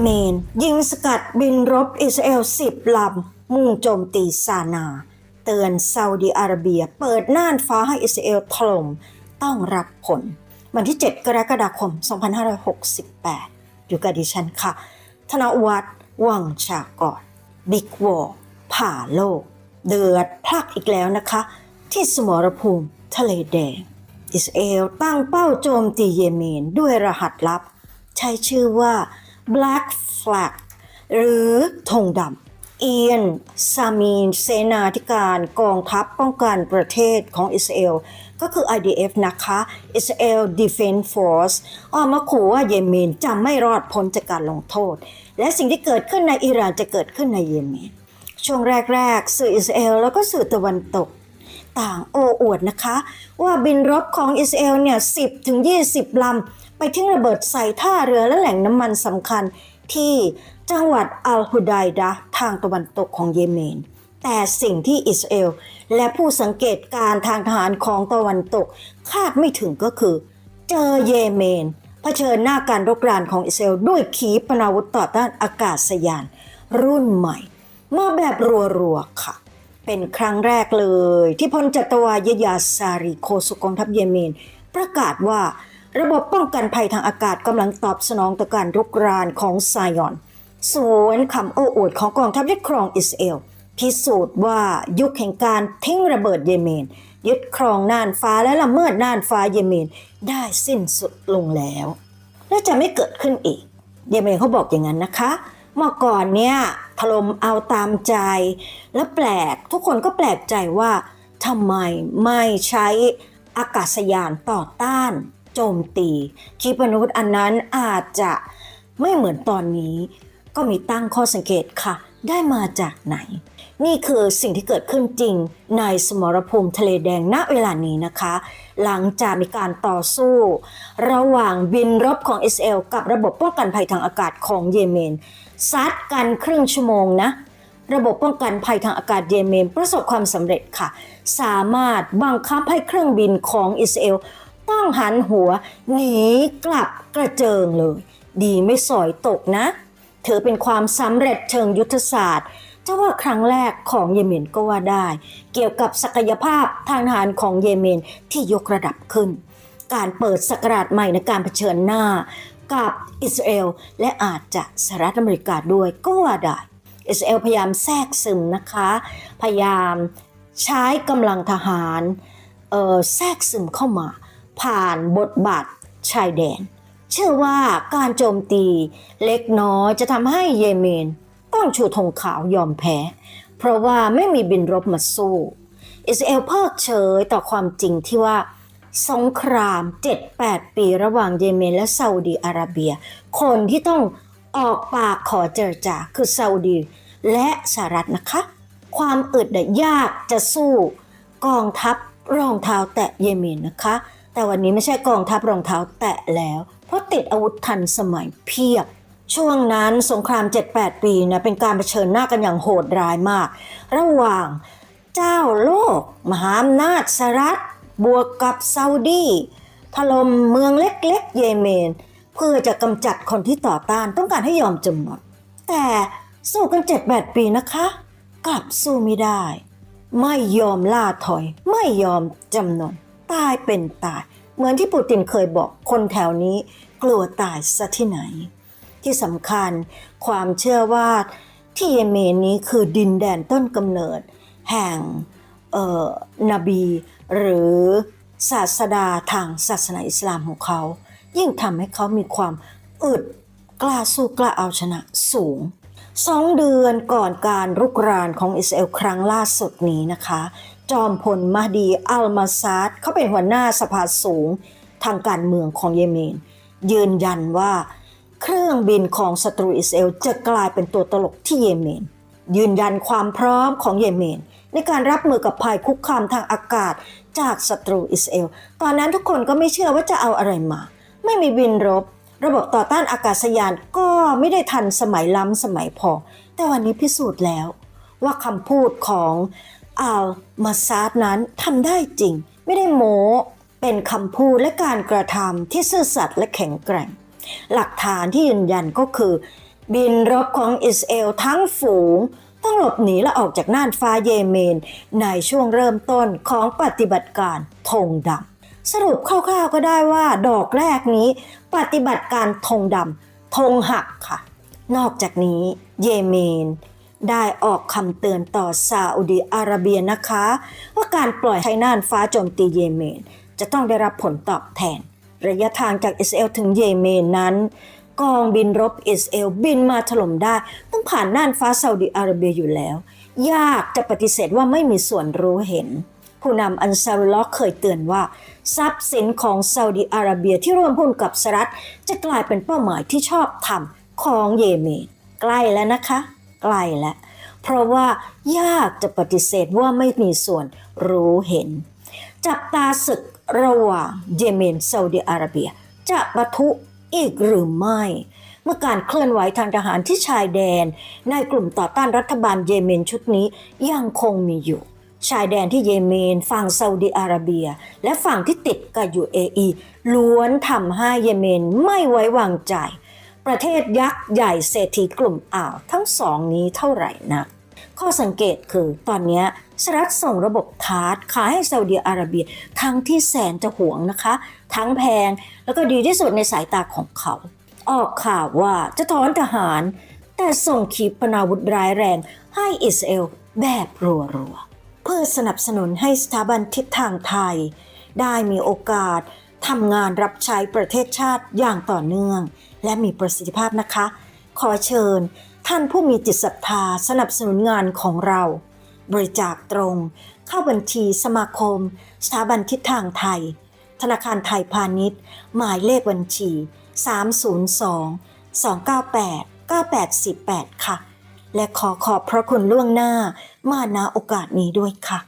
เมน ยิงสกัดบินรบอิสราเอล10ลำ มุ่งโจมตีซานา เตือนซาอุดีอาระเบีย เปิดน่านฟ้าให้อิสราเอลถล่มต้องรับผล วันที่ 7 กรกฎาคม 2568 อยู่กับดิฉันค่ะ ธนวัฒน์วังชากรบิ๊กวอลผ่าโลก เดือดพลักอีกแล้วนะคะ ที่สมรภูมิทะเลแดง อิสราเอลตั้งเป้าโจมตีเยเมนด้วยรหัสลับ ใช้ชื่อว่า Black Flag หรือธงดำเอียนซามีนเสนาธิการกองทัพป้องกันประเทศของอิสราเอลก็คือ IDF นะคะ Israel Defense Force ออกมาขู่ว่าเยเมนจะไม่รอดพ้นจากการลงโทษ และสิ่งที่เกิดขึ้นในอิหร่านจะเกิดขึ้นในเยเมน ช่วงแรก ๆ สื่ออิสราเอลแล้วก็สื่อตะวันตกต่างโอ้อวดนะคะ ว่าบินรบของอิสราเอลเนี่ย 10 ถึง 20 ลำ ไปทิ้งระเบิดใส่ท่าเรือและแหล่งน้ำมันสำคัญที่จังหวัดอัลฮุไดดะทางตะวันตกของเยเมน แต่สิ่งที่อิสราเอล และผู้สังเกตการณ์ทางทหารของตะวันตก คาดไม่ถึงก็คือ เจอเยเมนเผชิญหน้าการรบรานของอิสราเอลด้วยขีปนาวุธต่อต้านอากาศยาน รุ่นใหม่ มาแบบรัวๆค่ะ เป็นครั้งแรกเลย ที่พลจัตวายยาซารีโคสุกองทัพเยเมน ประกาศว่า ระบบป้องกันภัยทางอากาศกำลังตอบสนองต่อการรุกรานของไซยอน สวนคำโอ้อวดของกองทัพยึดครองอิสราเอล พิสูจน์ว่ายุคแห่งการทิ้งระเบิดเยเมน ยึดครองน่านฟ้าและละเมิดน่านฟ้าเยเมนได้สิ้นสุดลงแล้ว และจะไม่เกิดขึ้นอีก เยเมนเขาบอกอย่างนั้นนะคะ เมื่อก่อนเนี่ยถล่มเอาตามใจ และแปลกทุกคนก็แปลกใจว่าทำไมไม่ใช้อากาศยานต่อต้าน โจมตีขีปนาวุธอันนั้นอาจจะไม่เหมือนตอนนี้ ก็มีตั้งข้อสังเกตค่ะ ได้มาจากไหน นี่คือสิ่งที่เกิดขึ้นจริงในสมรภูมิทะเลแดงณเวลานี้นะคะ หลังจากมีการต่อสู้ ระหว่างบินรบของอิสราเอลกับระบบป้องกันภัยทางอากาศของเยเมนซัดกันครึ่งชั่วโมงนะระบบป้องกันภัยทางอากาศเยเมนประสบความสำเร็จค่ะ สามารถบังคับให้เครื่องบินของอิสราเอล ต้องหันหัวหนีกลับกระเจิงเลย ดีไม่สอยตกนะถือเป็นความสำเร็จเชิงยุทธศาสตร์จะว่าครั้งแรกของเยเมนก็ว่าได้ เกี่ยวกับศักยภาพทางทหารของเยเมนที่ยกระดับขึ้น การเปิดศักราชใหม่ในการเผชิญหน้า กับอิสราเอลและอาจจะสหรัฐอเมริกาด้วยก็ว่าได้อิสราเอลพยายามแทรกซึมนะคะ พยายามใช้กำลังทหารแทรกซึมเข้ามา ผ่านบทบาทชายแดน เชื่อว่าการโจมตีเล็กน้อยจะทำให้เยเมน ต้องชูธงขาวยอมแพ้ เพราะว่าไม่มีบินรบมาสู้ อิสราเอลเพิกเฉยต่อความจริงที่ว่าสงคราม 7-8 ปีระหว่างเยเมนและซาอุดีอาระเบีย คนที่ต้องออกปากขอเจรจาคือซาอุดีและสหรัฐนะคะ ความอึดยยากจะสู้ กองทัพรองเท้าแตะเยเมนนะคะ แต่วันนี้ไม่ใช่กองทัพรองเท้าแตะแล้ว เพราะติดอาวุธทันสมัยเพียบ ช่วงนั้นสงคราม 7-8 ปีนะเป็นการเผชิญหน้ากันอย่างโหดร้ายมาก ระหว่างเจ้าโลก มหาอำนาจสหรัฐบวกกับซาอุดีถล่มเมืองเล็กๆ เยเมน เพื่อจะกำจัดคนที่ต่อต้านต้องการให้ยอมจำนนแต่สู้กัน 7-8 ปีนะคะ กลับสู้ไม่ได้ ไม่ยอมล่าถอย ไม่ยอมจำนน ตายเป็นตาย เหมือนที่ปูตินเคยบอกคนแถวนี้ กลัวตายซะที่ไหน ที่สำคัญความเชื่อว่าที่เยเมนนี้คือดินแดนต้นกำเนิด แห่งเอ่อนบี หรือศาสดาทางศาสนาอิสลามของเขา ยิ่งทำให้เขามีความอึดกล้าสู้กล้าเอาชนะสูงสองเดือนก่อนการรุกรานของอิสราเอลครั้งล่าสุดนี้นะคะ จอมพลมาดีอัลมาซาดเขาเป็นหัวหน้าสภาสูงทางการเมืองของเยเมน ยืนยันว่าเครื่องบินของศัตรูอิสราเอลจะกลายเป็นตัวตลกที่เยเมน ยืนยันความพร้อมของเยเมน ในการรับมือกับภัยคุกคามทางอากาศจากศัตรูอิสราเอล ตอนนั้นทุกคนก็ไม่เชื่อว่าจะเอาอะไรมา ไม่มีบินรบ ระบบต่อต้านอากาศยานก็ไม่ได้ทันสมัยล้ำสมัยพอ แต่วันนี้พิสูจน์แล้วว่าคำพูดของ อัลมาซาดนั้นทำได้จริง ไม่ได้โม้เป็นคำพูดและการกระทำที่ซื่อสัตย์และแข็งแกร่ง หลักฐานที่ยืนยันก็คือ บินรบของอิสราเอลทั้งฝูง ต้องหลบหนีและออกจากน่านฟ้าเยเมน ในช่วงเริ่มต้นของปฏิบัติการธงดำสรุปคร่าวๆก็ได้ว่าดอกแรกนี้ ปฏิบัติการธงดำธงหักค่ะ นอกจากนี้เยเมน ได้ออกคำเตือนต่อซาอุดิอาระเบียนะคะ ว่าการปล่อยให้น่านฟ้าโจมตีเยเมน จะต้องได้รับผลตอบแทน ระยะทางจากอิสราเอลถึงเยเมนนั้นกองบินรบอิสเอลบินมาถล่มได้ ต้องผ่านน่านฟ้าซาอุดิอาระเบียอยู่แล้ว ยากจะปฏิเสธว่าไม่มีส่วนรู้เห็น ผู้นำอันซารุลลอฮ์เคยเตือนว่า ทรัพย์สินของซาอุดิอาระเบียที่ร่วมหุ้นกับสหรัฐจะกลายเป็นเป้าหมายที่ชอบธรรมของเยเมนใกล้แล้วนะคะ กล้แล้วเพราะว่ายากจะปฏิเสธว่าไม่มีส่วนรู้เห็น จับตาศึกระหว่างเยเมนซาอุดิอาระเบีย จะปะทุอีกหรือไม่ เมื่อการเคลื่อนไหวทางทหารที่ชายแดน ในกลุ่มต่อต้านรัฐบาลเยเมนชุดนี้ยังคงมีอยู่ ชายแดนที่เยเมนฝั่งซาอุดิอาระเบีย และฝั่งที่ติดกับ UAE ล้วนทำให้เยเมนไม่ไว้วางใจ ประเทศยักษ์ใหญ่เศรษฐีกลุ่มอ่าวทั้งสองนี้เท่าไหร่นักข้อสังเกตคือตอนนี้สหรัฐส่งระบบทาร์ตขายให้ซาอุดิอาระเบียทั้งที่แสนจะหวงนะคะ ทั้งแพงแล้วก็ดีที่สุดในสายตาของเขา ออกข่าวว่าจะถอนทหาร แต่ส่งขีปนาวุธร้ายแรงให้อิสราเอลแบบรัวๆเพื่อสนับสนุนให้สถาบันทิศทางไทย ได้มีโอกาส ทำงานรับใช้ประเทศชาติอย่างต่อเนื่อง และมีประสิทธิภาพนะคะ ขอเชิญ ท่านผู้มีจิตศรัทธาสนับสนุนงานของเรา บริจาคตรง เข้าบัญชีสมาคมสถาบันทิศทางไทย ธนาคารไทยพาณิชย์ หมายเลขบัญชี 302 298 9848 ค่ะ และขอขอบพระคุณล่วงหน้ามาณโอกาสนี้ด้วยค่ะ